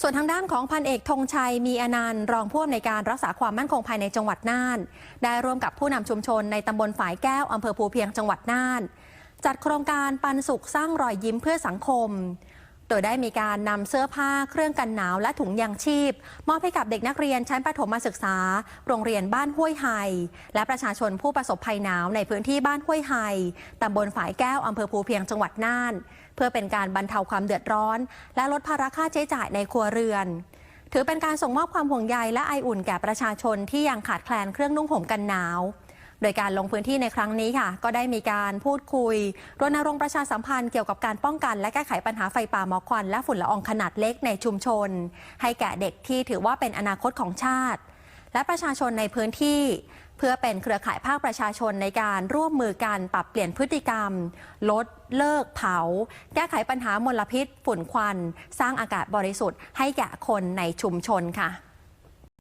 ส่วนทางด้านของพันเอกธงชัยมีอนันต์รองผู้อำนวยการรักษาความมั่นคงภายในจังหวัดน่าน ได้ร่วมกับผู้นำชุมชนในตำบลฝายแก้วอำเภอภูเพียงจังหวัดน่าน จัดโครงการปันสุขสร้างรอยยิ้มเพื่อสังคม โดยได้มีการนำเสื้อผ้าเครื่องกันหนาวและถุงยางชีพ มอบให้กับเด็กนักเรียนชั้นประถมศึกษา โรงเรียนบ้านห้วยไฮและประชาชนผู้ประสบภัยหนาวในพื้นที่บ้านห้วยไฮตำบลฝายแก้วอำเภอภูเพียงจังหวัดน่าน เพื่อเป็นการบรรเทาความเดือดร้อน และลดภาระค่าใช้จ่ายในครัวเรือน ถือเป็นการส่งมอบความห่วงใยและไออุ่นแก่ประชาชนที่ยังขาดแคลนเครื่องนุ่งห่มกันหนาว โดยการลงพื้นที่ในครั้งนี้ค่ะ ก็ได้มีการพูดคุยรณรงค์ประชาสัมพันธ์เกี่ยวกับการป้องกัน และแก้ไขปัญหาไฟป่าหมอกควัน และฝุ่นละอองขนาดเล็กในชุมชน ให้แก่เด็กที่ถือว่าเป็นอนาคตของชาติ และประชาชนในพื้นที่ เพื่อเป็นเครือข่ายภาคประชาชนในการร่วมมือกันปรับเปลี่ยนพฤติกรรม ลดเลิกเผา แก้ไขปัญหามลพิษ ฝุ่นควัน สร้างอากาศบริสุทธิ์ให้แก่คนในชุมชนค่ะ